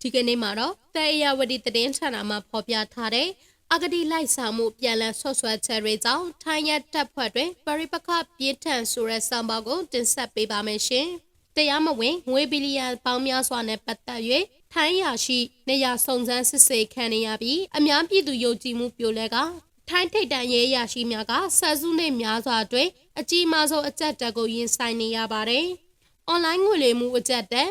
ဒီကနေ့မှာတော့တအေယာဝတီသတင်းဌာနမှာဖော်ပြထားတဲ့အဂတိလိုက်ဆောင်မှုပြန်လည်ဆွဆွဲချက်တွေကြောင့်ထိုင်းရတပ်ဖွဲ့တွင်ပရိပခပြင်းထန်ဆိုတဲ့ဆောင်ပါကိုတင်ဆက်ပေးပါမယ်ရှင်။တရားမဝင်ငွေဘီလီယံပေါင်းများစွာနဲ့ပတ်သက်၍ထိုင်းရရှိနေရစုံစမ်းစစ်ဆေးခံနေရပြီးအများပြည်သူယုံကြည်မှုပြိုလဲကထိုင်းထိပ်တန်းရဲရရှိများကဆယ်စုနှစ်များစွာအတွင်းအကြီးမားဆုံးအကြက်တက်ကိုရင်ဆိုင်နေရပါတယ်။ online ငွေလိမ်မှုအကြက်တက်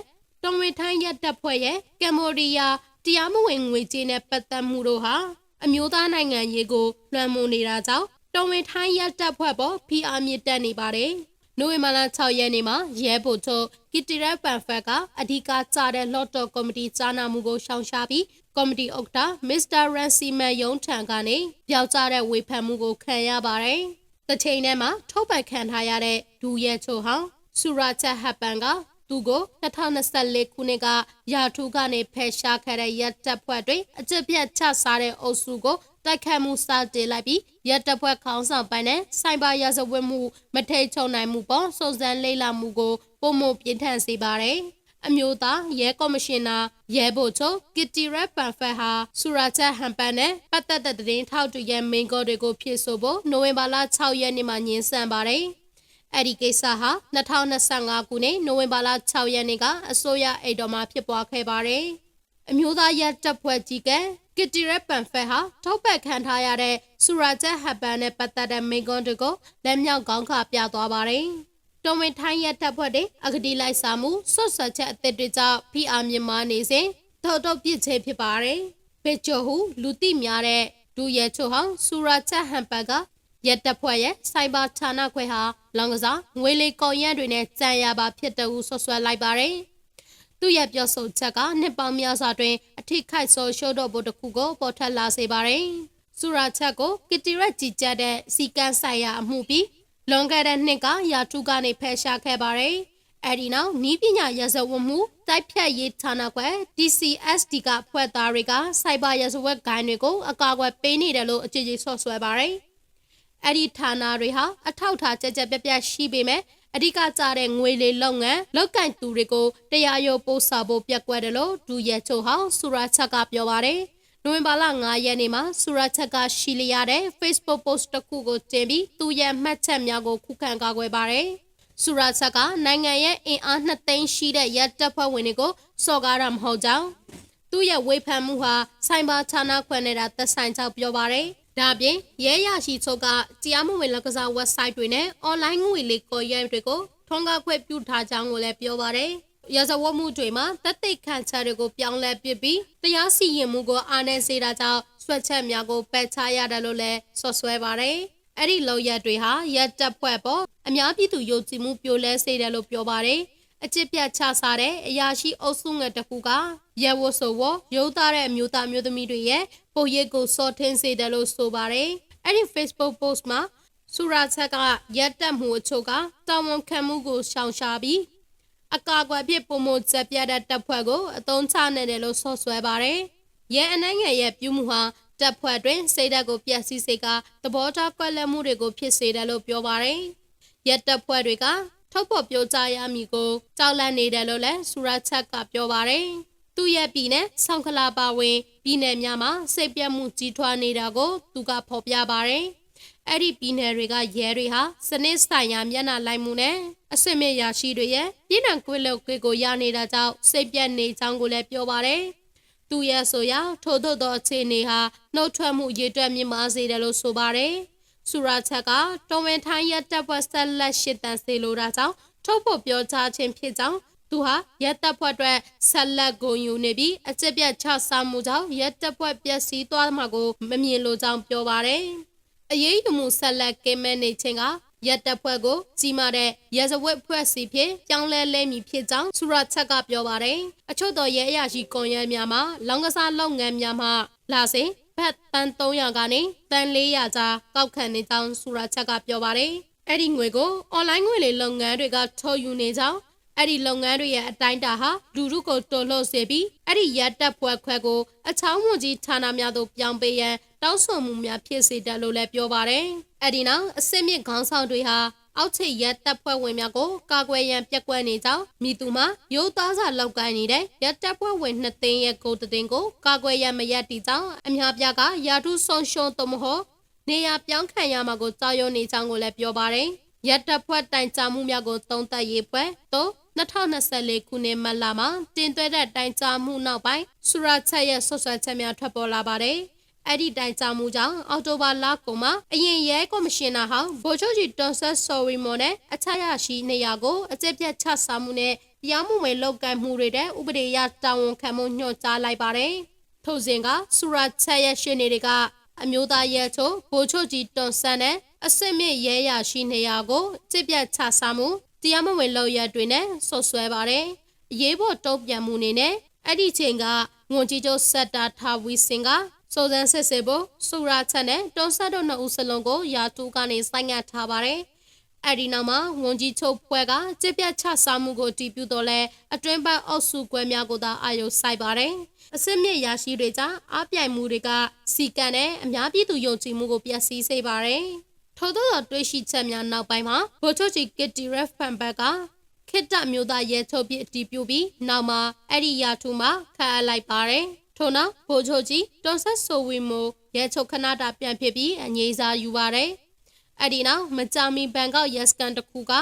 တွန်ဝေထိုင်းရက်တပ်ဖွဲ့ရဲ့ကမ်ဘောဒီးယားတရားမဝင်ငွေကြေးနဲ့ပတ်သက်မှုတို့ဟာအမျိုးသားနိုင်ငံရေးကိုလွှမ်းမိုးနေတာကြောင့်တွန်ဝေထိုင်းရက်တပ်ဖွဲ့ပေါ်ဖိအားမြင့်တက်နေပါတယ်။နိုဝင်ဘာလ6ရက်နေ့မှာရဲဗိုလ်ချုပ်ကီတီရက်ပန်ဖက်ကအဓိကကြတဲ့လော့တော်ကော်မတီကြားနာမှုကိုရှောင်ရှားပြီးကော်မတီဥက္ကဋ္ဌမစ္စတာရန်စီမန်ယုံထံကနေပြောက်ကြားတဲ့ဝေဖန်မှုကိုခံရပါတယ်။တစ်ချိန်တည်းမှာထုတ်ပတ်ခံထားရတဲ့ဒူရဲချိုဟောင်းဆူရာချက်ဟပ်ပန်က သူကို2024ခုနှစ်ကရာထူးကနေဖယ်ရှားခဲ့တဲ့ရက်တပ်ဖွဲ့တွင်အကြက်ပြတ်ချစားတဲ့အုပ်စုကိုတိုက်ခတ်မှုစတင်လိုက်ပြီးရက်တပ်ဖွဲ့ခေါင်းဆောင်ပိုင်းနဲ့စိုင်ဘာရာဇဝတ်မှုမထိတ်ချုံနိုင်မှုပေါ်စုံစမ်းလေ့လာမှုကိုပုံမပြင်းထန်စေပါတယ်။အမျိုးသားရဲကော်မရှင်နာရဲဘို့ချုပ်ကစ်တီရက်ပန်ဖက်ဟာဆူရာချက်ဟန်ပန်နဲ့ပတ်သက်တဲ့သတင်းထောက်တွေရဲ့မင်းကောတွေကိုဖြစ်ဆိုဖို့နိုဝင်ဘာလ6ရက်နေ့မှာညှင်းဆန်ပါတယ်။ အဲ့ဒီကိစ္စဟာ2025ခုနှစ်နိုဝင်ဘာလ6ရက်နေ့ကအစိုးရအိတ်တော်မှာဖြစ်ပွားခဲ့ပါတယ်။အမျိုးသားရဲတပ်ဖွဲ့ကြီးကကစ်တီရက်ပန်ဖက်ဟာထောက်ပတ်ခံထားရတဲ့ဆူရာချက်ဟပ်ပန်နဲ့ပတ်သက်တဲ့မိကွန်းတွေကိုလက်မြောက်ကောင်းခါပြသွားပါတယ်။တော်ဝင်ထိုင်းရဲတပ်ဖွဲ့တွေအကတိလိုက်စားမှုဆွတ်ဆက်ချက်အသစ်တွေကြောင့်ဖိအားမြင့်မားနေစဉ်ထောက်တော့ပြစ်ချေဖြစ်ပါတယ်။ပေချိုဟူလူသိများတဲ့ဒူရဲချိုဟောင်းဆူရာချက်ဟန်ပတ်ကရက်တပ်ဖွဲ့ရဲ့စိုက်ဘာဌာနခွဲဟာ လောင်ကစားငွေလေကောင်ရက်တွေနဲ့ကြံရပါဖြစ်တဲ့ဟုဆွဆွဲလိုက်ပါတယ်။သူ့ရဲ့ပြောဆိုချက်ကနှစ်ပေါင်းများစွာတွင်အထိခိုက်ဆုံးရှုံးတော့ဖို့တခုကိုပေါ်ထွက်လာစေပါတယ်။စူရာချက်ကိုကီတီရက်ကြီးကြတဲ့စီကန်ဆိုင်ရာအမှုပြီးလွန်ခဲ့တဲ့နှစ်ကရာထူးကနေဖယ်ရှားခဲ့ပါတယ်။အဲဒီနောက်နီးပညာရဇဝတ်မှုတိုက်ဖြတ်ရေးဌာနခွဲ DCSD ကဖွဲ့သားတွေကစိုက်ဘာရဇဝတ်ဂိုင်းတွေကိုအကာအကွယ်ပေးနေတယ်လို့အကြိမ်ကြိမ်ဆော့ဆွဲပါတယ်။ အဲ့ဒီဌာနတွေဟာအထောက်ထားကြကြပြပြရှိပေမဲ့အဓိကကြတဲ့ငွေလေလုပ်ငန်းလောက်ကင်သူတွေကိုတရားရုံးပို့ဆောင်ဖို့ပြက်ကွက်တယ်လို့ဒူရဲချိုဟောင်းဆူရာချက်ကပြောပါတယ်။နိုဝင်ဘာလ9ရက်နေ့မှာဆူရာချက်ကရှိလျရတဲ့ Facebook post တစ်ခုကိုတင်ပြီးသူရဲ့မှတ်ချက်များကိုခုခံကာကွယ်ပါတယ်။ဆူရာချက်ကနိုင်ငံရဲ့အင်အား2သိန်းရှိတဲ့ရပ်တပ်ဖွဲ့ဝင်တွေကိုစော်ကားတာမဟုတ်ကြောင်းသူ့ရဲ့ဝေဖန်မှုဟာဆိုင်ဘာဌာနခွဲနေတာသက်ဆိုင်ကြောင်းပြောပါတယ်။ ဒါအပြင်ရဲရရှိချုပ်ကတရားမဝင်လက်ကစား website တွေနဲ့ online ငွေလေးကော်ရက်တွေကိုထွန်းကားခွင့်ပြုထားကြောင်းကိုလည်းပြောပါတယ်။ရဇဝတ်မှုတွေမှာတက်သိခန့်ချက်တွေကိုပြောင်းလဲပစ်ပြီးတရားစီရင်မှုကိုအားနည်းစေတာကြောင့်ဆွတ်ချက်များကိုပယ်ချရတယ်လို့လည်းဆွဆွဲပါတယ်။အဲ့ဒီလောက်ရက်တွေဟာရက်တပ်ဖွဲ့ပေါ်အများပြည်သူယုံကြည်မှုပြိုလဲစေတယ်လို့ပြောပါတယ်။အကျစ်ပြတ်ချစားတဲ့အရာရှိအုပ်စုငယ်တစ်ခုက ရဲဝတ်ဆိုဝရုပ်သားတဲ့အမျိုးသားမျိုးသမီးတွေရဲ့ပုံရိပ်ကိုစော်ထင်းစေတယ်လို့ဆိုပါတယ်။အဲ့ဒီ Facebook post မှာစူရာချက်ကရက်တက်မှုအချို့ကတာဝန်ခံမှုကိုရှောင်ရှားပြီးအကာအကွယ်ဖြစ်ပုံမချက်ပြတဲ့တပ်ဖွဲ့ကိုအသုံးချနေတယ်လို့ဆော့ဆွဲပါတယ်။ရဲအနိုင်ငယ်ရဲ့ပြုမှုဟာတပ်ဖွဲ့တွင်စိတ်ဓာတ်ကိုပြည့်စည်စေကသဘောထားကွက်လက်မှုတွေကိုဖြစ်စေတယ်လို့ပြောပါတယ်။ရက်တပ်ဖွဲ့တွေကထုတ်ဖော်ပြောကြားရမည်ကိုကြောက်လန့်နေတယ်လို့လည်းဆူရာချက်ကပြောပါတယ်။ သူ့ရဲ့ပြည်နယ်ဆောင်းခလာပါဝင်ပြည်နယ်များမှာစိတ်ပြတ်မှုကြီးထွားနေတာကိုသူကဖော်ပြပါတယ်။အဲ့ဒီပြည်နယ်တွေကရဲတွေဟာစနစ်ဆိုင်ရာမျက်နှာလိုက်မှုနဲ့အစစ်မဲ့ရာရှိတွေရဲ့ပြည်နယ်ကွေလောက်ကွေကိုရနေတာကြောင့်စိတ်ပြတ်နေကြောင်းကိုလည်းပြောပါတယ်။သူရဲ့ဆိုရာထို့သောအခြေအနေဟာနှုတ်ထွက်မှုရည်တွက်မြင့်မားစေတယ်လို့ဆိုပါတယ်။ဆူရာချက်ကတော်ဝင်ထိုင်းရက်တပ်ဖွဲ့ဆက်လက်ရှစ်တန်စေလိုတာကြောင့်ထုတ်ဖို့ပြောကြားခြင်းဖြစ်ကြောင်း သူဟာရက်တပ်ဖွဲ့အတွက်ဆက်လက်ဂုဏ်ယူနေပြီးအကျက်ပြတ်ချစားမှုကြောင့်ရက်တပ်ဖွဲ့ပျက်စီးသွားမှာကိုမမြင်လိုကြောင်းပြောပါတယ်။အရေးယူမှုဆက်လက်ကင်းမဲ့နေခြင်းကရက်တပ်ဖွဲ့ကိုကြီးမားတဲ့ရဲစဝက်ဖွဲ့စီဖြစ်ပြောင်းလဲလဲမည်ဖြစ်ကြောင်းဆူရာချက်ကပြောပါတယ်။အချို့သောရဲအရာရှိကွန်ရက်များမှာလောင်ကစားလုပ်ငန်းများမှလာစဉ်ဘတ်တန်300ကနေတန်400ကြားကောက်ခံနေကြောင်းဆူရာချက်ကပြောပါတယ်။အဲ့ဒီငွေကိုအွန်လိုင်းငွေလေလုပ်ငန်းတွေကထုတ်ယူနေကြောင်း အဲ့ဒီလုပ်ငန်းတွေရဲ့အတိုင်းတာဟာလူလူကိုတော်လှုပ်စေပြီးအဲ့ဒီရက်တက်ဖွဲ့ခွဲကိုအချောင်းဝန်ကြီးဌာနများသို့ပြောင်းပေးရန်တောင်းဆိုမှုများဖြစ်စေတယ်လို့လည်းပြောပါတယ်။အဲ့ဒီနောက်အစစ်မြစ်ခေါင်းဆောင်တွေဟာအောက်ခြေရက်တပ်ဖွဲ့ဝင်များကိုကာကွယ်ရန်ပြက်ကွက်နေကြောင်းမိသူမှရိုးသားစွာလောက်ကိုင်းနေတဲ့ရက်တပ်ဖွဲ့ဝင်နှစ်သိန်းရဲ့ကိုယ်တည်င်းကိုကာကွယ်ရန်မရက်တီကြောင်းအများပြားကယာထုဆုံးရှုံးသို့မဟုတ်နေရပြောင်းခံရမှာကိုကြောက်ရွံ့နေကြောင်းကိုလည်းပြောပါတယ်ရက်တပ်ဖွဲ့တိုင်ကြားမှုများကိုသုံးသပ်ရေးပွဲသို့ 2024ခုနှစ်မတ်လမှာတင်သွဲတဲ့တိုင်ကြားမှုနောက်ပိုင်းစူရာချက်ရဲ့ဆွဆွဲချက်များထွက်ပေါ်လာပါတယ်။အဲ့ဒီတိုင်ကြားမှုကြောင့်အော်တိုဘာလကုန်မှာအရင်ရဲကော်မရှင်နာဟောင်းဗိုလ်ချုပ်ကြီးတွန်ဆက်ဆော်ရီမော်နဲ့အချရရှိနေရာကိုအကျက်ပြတ်ချဆာမှုနဲ့တရားမှုဝင်လောက်ကိုင်မှုတွေတဲ့ဥပဒေအရတာဝန်ခံမှုညွှန်ကြားလိုက်ပါတယ်။ထို့စဉ်ကစူရာချက်ရဲ့ရှင်းနေတွေကအမျိုးသားရဲချုပ်ဗိုလ်ချုပ်ကြီးတွန်ဆက်နဲ့အစစ်မြစ်ရဲရရှိနေရာကိုအကျက်ပြတ်ချဆာမှု တရားမဝင်လောက်ရတွေနဲ့ဆော့ဆွဲပါတယ်။အရေးပေါ်တုံ့ပြန်မှုနေနဲ့အဲ့ဒီချိန်ကငွန်ကြီးကျိုးဆက်တာထားဝီစင်ကစိုးစမ်းစစ်ဆေးဖို့စူရာချက်နဲ့တွန်းဆက်တို့နှစ်ဦးစလုံးကိုရာတူကနေစိုင်းငတ်ထားပါတယ်။အဲ့ဒီနောက်မှာငွန်ကြီးချုပ်ဖွဲ့ကကြစ်ပြတ်ချစားမှုကိုတည်ပြုတော့လဲအတွင်းပတ်အောက်စုကွဲများကိုသာအာရုံစိုက်ပါတယ်။အစစ်မြစ်ရာရှိတွေကြောင့်အပြိုင်မှုတွေကစီကံနဲ့အများပြည်သူယုံကြည်မှုကိုပျက်စီးစေပါတယ်။ ထို့သောတွေးရှိချက်များနောက်ပိုင်းမှာဗိုလ်ချုပ်ကြီးကစ်တီရက်ဖန်ဘက်ကခိတ္တမျိုးသားရဲချုပ်ပြအတီးပြပြီးနောက်မှာအဲ့ဒီရာထူမှာခန့်အပ်လိုက်ပါတယ်။ထို့နောက်ဗိုလ်ချုပ်ကြီးတွန်ဆက်ဆိုဝီမိုရဲချုပ်ခဏတာပြန်ဖြစ်ပြီးအငြိမ်းစားယူပါတယ်။အဲ့ဒီနောက်မကြာမီဘန်ကောက်ရက်စကန်တစ်ခုက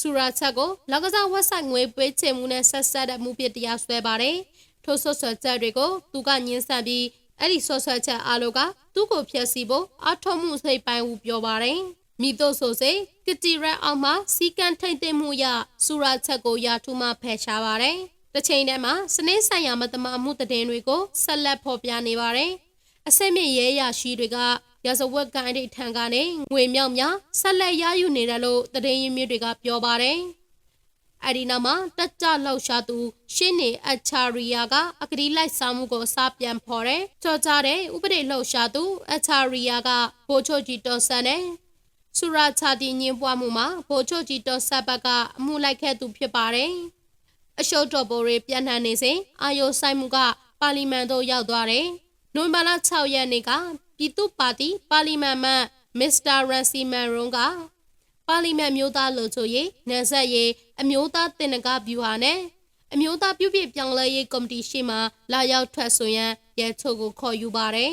စူရာချက်ကိုလောက်ကစားဝက်ဆိုင်ငွေပေးချေမှုနဲ့ဆက်ဆက်တဲ့မှုပြတရားဆွဲပါတယ်။ထို့ဆွဆွချက်တွေကိုသူကညှင်းဆန်ပြီး အဲ့ဒီဆွဆွချက်အားလုံးကသူ့ကိုဖျက်ဆီးဖို့အထောက်မှုစိတ်ပိုင်းဟုပြောပါတယ်။မိတို့ဆိုစိကတိရက်အောင်မှာစီကန်ထိတ်သိမ်းမှုရစူရာချက်ကိုရာထူးမှဖယ်ရှားပါတယ်။တစ်ချိန်တည်းမှာစနေဆိုင်ရာမတမမှုတည်င်းတွေကိုဆက်လက်ဖော်ပြနေပါတယ်။အစစ်မြင့်ရဲရရှိတွေကရဇဝတ်ကိုင်းတွေထံကနေငွေမြောက်များဆက်လက်ရယူနေတယ်လို့တည်င်းရင်းမြစ်တွေကပြောပါတယ်။ အဒီနာမှာတက်ကြလောက်ရှာသူရှင်းနေအချာရီယာကအကတိလိုက်ဆောင်မှုကိုစပြန်ဖော်တယ်။ကြော်ကြတဲ့ဥပဒေလှုပ်ရှားသူအချာရီယာကဘိုးချုပ်ကြီးတော်ဆန်နဲ့ဆူရာချာတီညင်းပွားမှုမှာဗိုလ်ချုပ်ကြီးတော်ဆက်ဘက်ကအမှုလိုက်ခဲ့သူဖြစ်ပါတယ်။အရှုပ်တော်ပေါ်တွေပြန်နှံနေစဉ်အာယိုဆိုင်မှုကပါလီမန်သို့ရောက်သွားတယ်။နိုဝင်ဘာလ6ရက်နေ့ကပြည်သူ့ပါတီပါလီမန်မန်မစ္စတာရန်စီမန်ရွန်က ပါလီမန်မျိုးသားလို့ဆိုရေးနယ်ဆက်ရေးအမျိုးသားတင်နကဗျူဟာနဲ့အမျိုးသားပြုပြပြောင်းလဲရေးကော်မတီရှိမှလာရောက်ထွက်ဆိုရန်ရဲချုပ်ကိုခေါ်ယူပါတယ်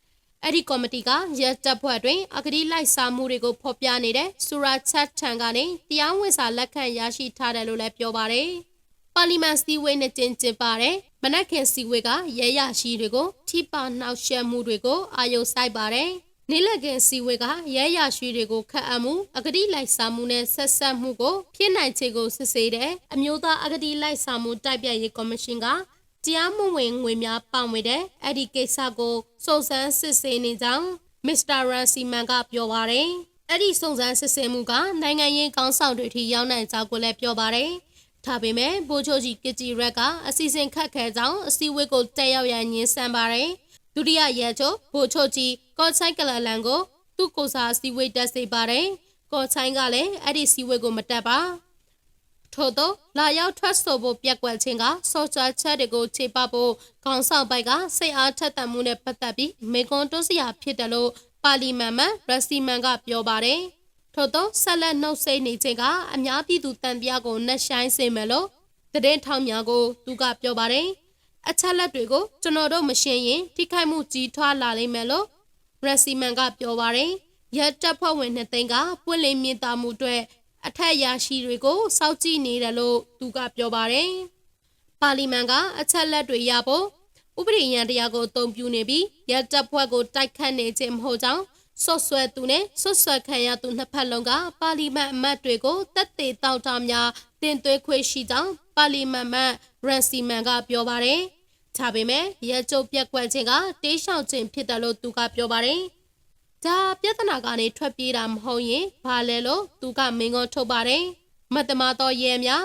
။အဲ့ဒီကော်မတီကရဲတပ်ဖွဲ့တွင်အကတိလိုက်စားမှုတွေကိုဖော်ပြနေတဲ့စူရာချက်ထံကနေတရားဝင်စာလက်ခံရရှိထားတယ်လို့လည်းပြောပါတယ်။ပါလီမန်စီဝေးနဲ့ကျင်းကျင်းပါတယ်။မနက်ခင်စီဝေးကရဲရရှိတွေကိုထိပါနှောက်ယှက်မှုတွေကိုအာရုံစိုက်ပါတယ်။ နေလက်ခင်စီဝေးကရဲရရှိတွေကိုခတ်အပ်မှုအကတိလိုက်စားမှုနဲ့ဆက်ဆက်မှုကိုဖြစ်နိုင်ခြေကိုစစ်ဆေးတဲ့အမျိုးသားအကတိလိုက်စားမှုတိုက်ပြရေးကော်မရှင်ကတရားမဝင်ငွေများပောင်းဝေတဲ့အဲ့ဒီကိစ္စကိုစုံစမ်းစစ်ဆေးနေကြောင်းမစ္စတာရန်စီမန်ကပြောပါတယ်။အဲ့ဒီစုံစမ်းစစ်ဆေးမှုကနိုင်ငံရေးကောင်းဆောင်တွေထိရောက်နိုင်ကြောင်းကိုလည်းပြောပါတယ်။ဒါပေမဲ့ဘိုးချုပ်ကြီးကစ်တီရက်ကအစီအစဉ်ခတ်ခဲကြောင်းအစည်းအဝေးကိုတက်ရောက်ရန်ညှင်းဆန်ပါတယ်။ဒုတိယရဲချုပ်ဘိုးချုပ်ကြီး ကော့ချိုက်ကလလန်ကိုသူ့ကိုစားအစည်းအဝေးတက်စေပါတယ်။ကော့ချိုင်းကလည်းအဲ့ဒီစည်းဝေးကိုမတက်ပါ။ထို့သောလာရောက်ထွက်ဆိုဖို့ပြက်ကွက်ခြင်းကစောချာချက်တွေကိုခြေပဖို့ခေါင်းဆောင်ပိုက်ကစိတ်အားထက်သန်မှုနဲ့ပတ်သက်ပြီးမေကွန်တွစရာဖြစ်တယ်လို့ပါလီမန်မန်ရစီမန်ကပြောပါတယ်။ထို့သောဆက်လက်နှုတ်ဆက်နေခြင်းကအများပြည်သူတန်တရားကိုနှက်ဆိုင်စေမယ်လို့တည်ထောင်များကိုသူကပြောပါတယ်။အချက်လက်တွေကိုကျွန်တော်တို့မရှင်းရင်ထိခိုက်မှုကြီးထွားလာလိမ့်မယ်လို့ ရစီမန်ကပြောပါတယ်။ရက်တပ်ဖွဲ့ဝင်နှစ်သိန်းကပွင့်လင်းမြင့်တာမှုအတွက်အထက်ရရှိတွေကိုစောင့်ကြည့်နေတယ်လို့သူကပြောပါတယ်။ပါလီမန်ကအချက်လက်တွေရဖို့ဥပဒေရန်တရားကိုအသုံးပြုနေပြီးရတပ်ဖွဲ့ကိုတိုက်ခတ်နေခြင်းမဟုတ်ကြောင်းဆွဆွဲသူနဲ့ဆွဆွဲခံရသူနှစ်ဖက်လုံးကပါလီမန်အမတ်တွေကိုတက်သေးတောက်တာများတင်သွေးခွေရှိကြောင်းပါလီမန်မတ်ရန်စီမန်ကပြောပါတယ်။ ဒါပေမဲ့ရဲကျုပ်ပြက်ကွက်ခြင်းကတေးလျှောက်ခြင်းဖြစ်တယ်လို့သူကပြောပါတယ်။ဒါပြဿနာကနေထွက်ပြေးတာမဟုတ်ရင်ဘာလဲလို့သူကမင်းကုန်းထုတ်ပါတယ်မတမတော်ရဲများ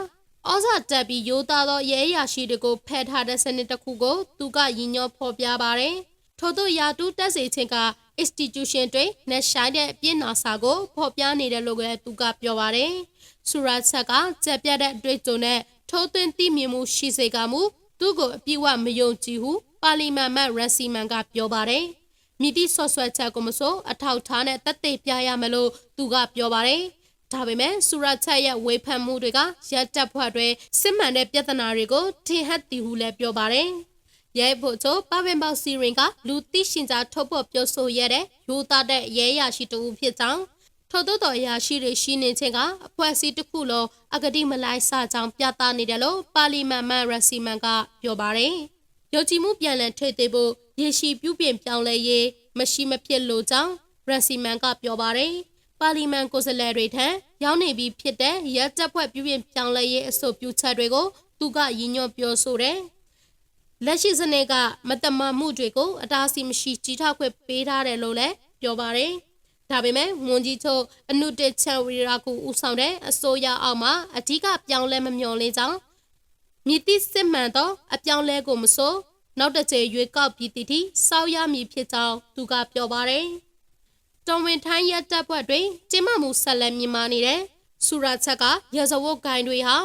ဩဇာတက်ပြီးရိုးသားသောရဲရရှိတွေကိုဖယ်ထားတဲ့စနစ်တစ်ခုကိုသူကရည်ညွှန်းဖော်ပြပါတယ်ထို့သောယာတူတက်စေခြင်းက institution တွေနဲ့ဆိုင်တဲ့အပြစ်နာစာကိုဖော်ပြနေတယ်လို့လည်းသူကပြောပါတယ်ဆူရာချက်ကကြက်ပြတ်တဲ့အတွေ့အကြုံနဲ့ထိုးသွင်းသိမြင်မှုရှိစေကမူ သူ့ကိုအပြည့်အဝမယုံကြည်ဟုပါလီမန်မတ်ရစီမန်ကပြောပါတယ်မိတိဆော့ဆွဲချက်ကိုမဆိုအထောက်ထားနဲ့တက်သေးပြရမယ်လို့သူကပြောပါတယ်ဒါပေမဲ့စူရာချက်ရဲ့ဝေဖန်မှုတွေကရက်တပ်ဖွဲ့တွေစစ်မှန်တဲ့ပြဿနာတွေကိုထင်ဟပ်တည်ဟုလည်းပြောပါတယ်။ရဲဖို့ချိုပပင်ပေါစီရင်ကလူသိရှင်ကြားထုတ်ဖော်ပြောဆိုရတဲ့ယူသားတဲ့ရဲရရှိတူဖြစ်ကြောင်း ထို့သောတော်ရာရှိတွေရှိနေခြင်းကအဖွဲ့အစည်းတစ်ခုလုံးအဂတိမလိုက်စကြောင်းပြသနေတယ်လို့ပါလီမန်မန်ရစီမန်ကပြောပါတယ်။ယုံကြည်မှုပြန်လည်ထိသိဖို့ရေရှိပြုပြင်ပြောင်းလဲရေးမရှိမဖြစ်လို့ကြောင်းရစီမန်ကပြောပါတယ်။ပါလီမန်ကိုယ်စားလှယ်တွေထံရောက်နေပြီးဖြစ်တဲ့ရက်တပ်ဖွဲ့ပြုပြင်ပြောင်းလဲရေးအဆိုပြုချက်တွေကိုသူကရည်ညွှန်းပြောဆိုတယ်။လက်ရှိစနစ်ကမတမမှုတွေကိုအတားအဆီးမရှိကြီးထောက်ခွင့်ပေးထားတယ်လို့လည်းပြောပါတယ်။ ဒါပေမဲ့ဝန်ကြီးချုပ်အနုတေချန်ဝီရာကူဦးဆောင်တဲ့အစိုးရအောက်မှာအဓိကပြောင်းလဲမမျှော်လင့်ကြောင်းမြစ်တိစစ်မှန်သောအပြောင်းလဲကိုမဆိုနောက်တစ်ချိန်ရွေးကောက်ပြီးတည်တည်စောက်ရမည်ဖြစ်ကြောင်းသူကပြောပါတယ်။တော်ဝင်ထိုင်းရက်တပ်ဖွဲ့တွင်ကျင်းမမှုဆက်လက်မြင်မာနေတဲ့စူရာချက်ကရဇဝတ်ဂိုင်းတွေဟာ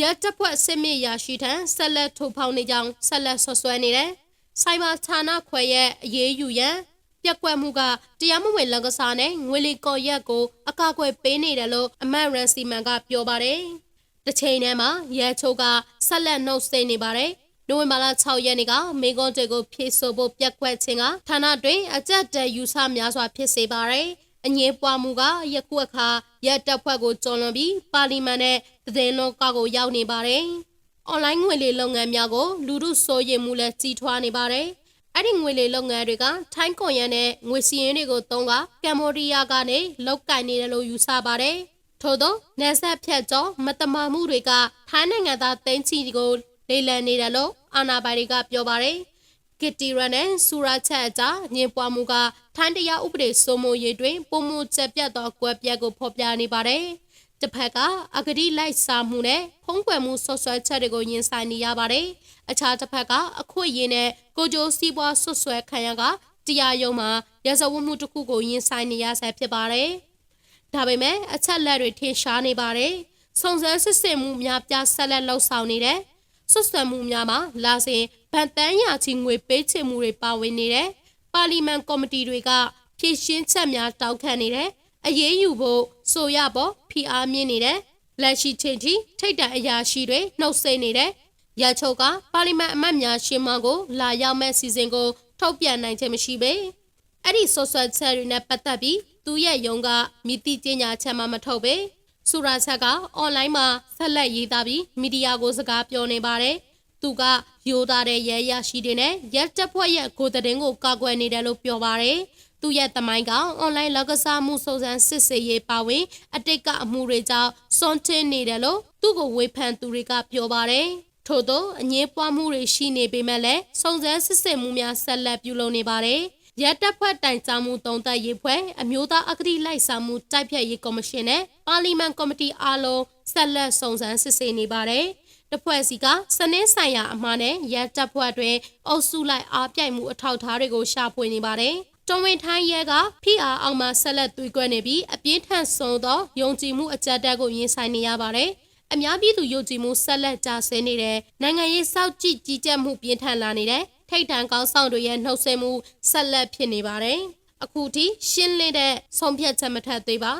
ရက်တပ်ဖွဲ့စစ်မြေရာရှိထံဆက်လက်ထုတ်ဖောက်နေကြောင်းဆက်လက်ဆွဆွဲနေတယ်။ဆိုင်ဘာဌာနခွဲရဲ့အရေးယူရန် ပြက်ကွက်မှုကတရားမဝင်လက်ကစားနဲ့ငွေလီကော်ရက်ကိုအကာအကွယ်ပေးနေတယ်လို့အမတ်ရန်စီမန်ကပြောပါတယ်။တစ်ချိန်တည်းမှာရဲချိုကဆက်လက်နှုတ်ဆက်နေပါတယ်။နိုဝင်ဘာလ6ရက်နေ့ကမေကွန်တွေကိုဖြည့်ဆို့ဖို့ပြက်ကွက်ခြင်းကဌာနတွင်အကြက်တဲယူဆများစွာဖြစ်စေပါတယ်။အငြင်းပွားမှုကယခုအခါရက်တပ်ဖွဲ့ကိုကျော်လွန်ပြီးပါလီမန်နဲ့သတင်းလောကကိုရောက်နေပါတယ်။ online ငွေလေလုပ်ငန်းများကိုလူမှုစိုးရိမ်မှုနဲ့ကြီးထွားနေပါတယ်။ အဲ့ဒီငွေလေလုပ်ငန်းတွေကထိုင်းကွန်ရက်နဲ့ငွေစီရင်တွေကိုသုံးကကမ်ဘောဒီးယားကနေလောက်ကင်နေတယ်လို့ယူဆပါတယ်။ထို့သောနယ်စပ်ဖြတ်ကျော်မတမာမှုတွေကထိုင်းနိုင်ငံသားတင်းချီကိုလေလံနေတယ်လို့အာဏာပိုင်တွေကပြောပါတယ်။ကစ်တီရန်နဲ့စူရာချက်အကြားညင်ပွားမှုကထိုင်းတရားဥပဒေစိုးမိုးရေးတွင်ပုံမှုချက်ပြတ်သောကွက်ပြက်ကိုဖော်ပြနေပါတယ်။ တစ်ဖက်ကအဂတိလိုက်စားမှုနဲ့ဖုံးကွယ်မှုဆွဆွဲချက်တွေကိုရင်ဆိုင်နေရပါတယ်။အခြားတစ်ဖက်ကအခွင့်အရေးနဲ့ကိုကြိုးစီးပွားဆွဆွဲခံရကတရားရုံးမှာရဇဝတ်မှုတစ်ခုကိုရင်ဆိုင်နေရဆဲဖြစ်ပါတယ်။ဒါပေမဲ့အချက်လက်တွေထင်ရှားနေပါတယ်။စုံစမ်းစစ်ဆေးမှုများပြဆက်လက်လှုပ်ဆောင်နေတဲ့ဆွဆွဲမှုများမှာလာစဉ်ဗန်တန်းရာချီငွေပေးချေမှုတွေပါဝင်နေတဲ့ပါလီမန်ကော်မတီတွေကဖြည့်ရှင်းချက်များတောက်ခံနေတဲ့အရေးယူဖို့ဆိုရပေါ် ဖိအားမြင့်နေတဲ့လက်ရှိချိန်ထိထိတ်တန့်အရာရှိတွေနှုတ်ဆက်နေတဲ့ရချုပ်ကပါလီမန်အမတ်များရှင်းမကိုလာရောက်မဲ့စီစဉ်ကိုထုတ်ပြန်နိုင်ခြင်းမရှိပေအဲ့ဒီဆော့ဆွဲချက်တွေနဲ့ပတ်သက်ပြီးသူရဲ့ယုံကမိတိကျညာချက်မှမထုတ်ပေစူရာချက်က online မှာဆက်လက်ရေးသားပြီးမီဒီယာကိုစကားပြောနေပါတယ် သူကရိုးသားတဲ့ရဲရရှိတွေနဲ့ရက်တပ်ဖွဲ့ရဲ့ကိုယ်တဲ့င်းကိုကာကွယ်နေတယ်လို့ပြောပါတယ်။သူရဲ့တမိုင်းကအွန်လိုင်းလောက်ကစားမှုစုံစမ်းစစ်ဆေးရေးပါဝင် အတိတ်ကအမှုတွေကြောင့်စွန့်တင်နေတယ်လို့သူ့ကိုဝေဖန်သူတွေကပြောပါတယ်။ထို့သောအငြင်းပွားမှုတွေရှိနေပေမဲ့လည်းစုံစမ်းစစ်ဆေးမှုများဆက်လက်ပြုလုပ်နေပါတယ်။ရက်တပ်ဖွဲ့တိုင်ကြားမှုတုံးသက်ရေးဖွဲ့အမျိုးသားအကတိလိုက်စားမှုတိုက်ဖြတ်ရေးကော်မရှင်နဲ့ပါလီမန်ကော်မတီအားလုံးဆက်လက်စုံစမ်းစစ်ဆေးနေပါတယ်။ တဖွဲ့စီကစနစ်ဆိုင်ရာအမှားနဲ့ရက်တပ်ဖွဲ့တွင်အုပ်စုလိုက်အားပြိုင်မှုအထောက်အထားတွေကိုရှာဖွေနေပါတယ်။တွန်ဝင်ထိုင်းရဲကဖိအားအောင်မှဆက်လက်သွေးကွက်နေပြီးအပြင်းထန်ဆုံးသောယုံကြည်မှုအကြက်တက်ကိုရင်ဆိုင်နေရပါတယ်။အများပြည်သူယုံကြည်မှုဆက်လက်ကျဆင်းနေတဲ့နိုင်ငံရေးစောက်ကြည့်ကြီးကြပ်မှုပြင်းထန်လာနေတဲ့ထိတ်တန့်ကောင်းဆောင်တွေရဲ့နှုတ်ဆက်မှုဆက်လက်ဖြစ်နေပါတယ်။အခုထိရှင်းလင်းတဲ့ဆုံးဖြတ်ချက်မထက်သေးပါ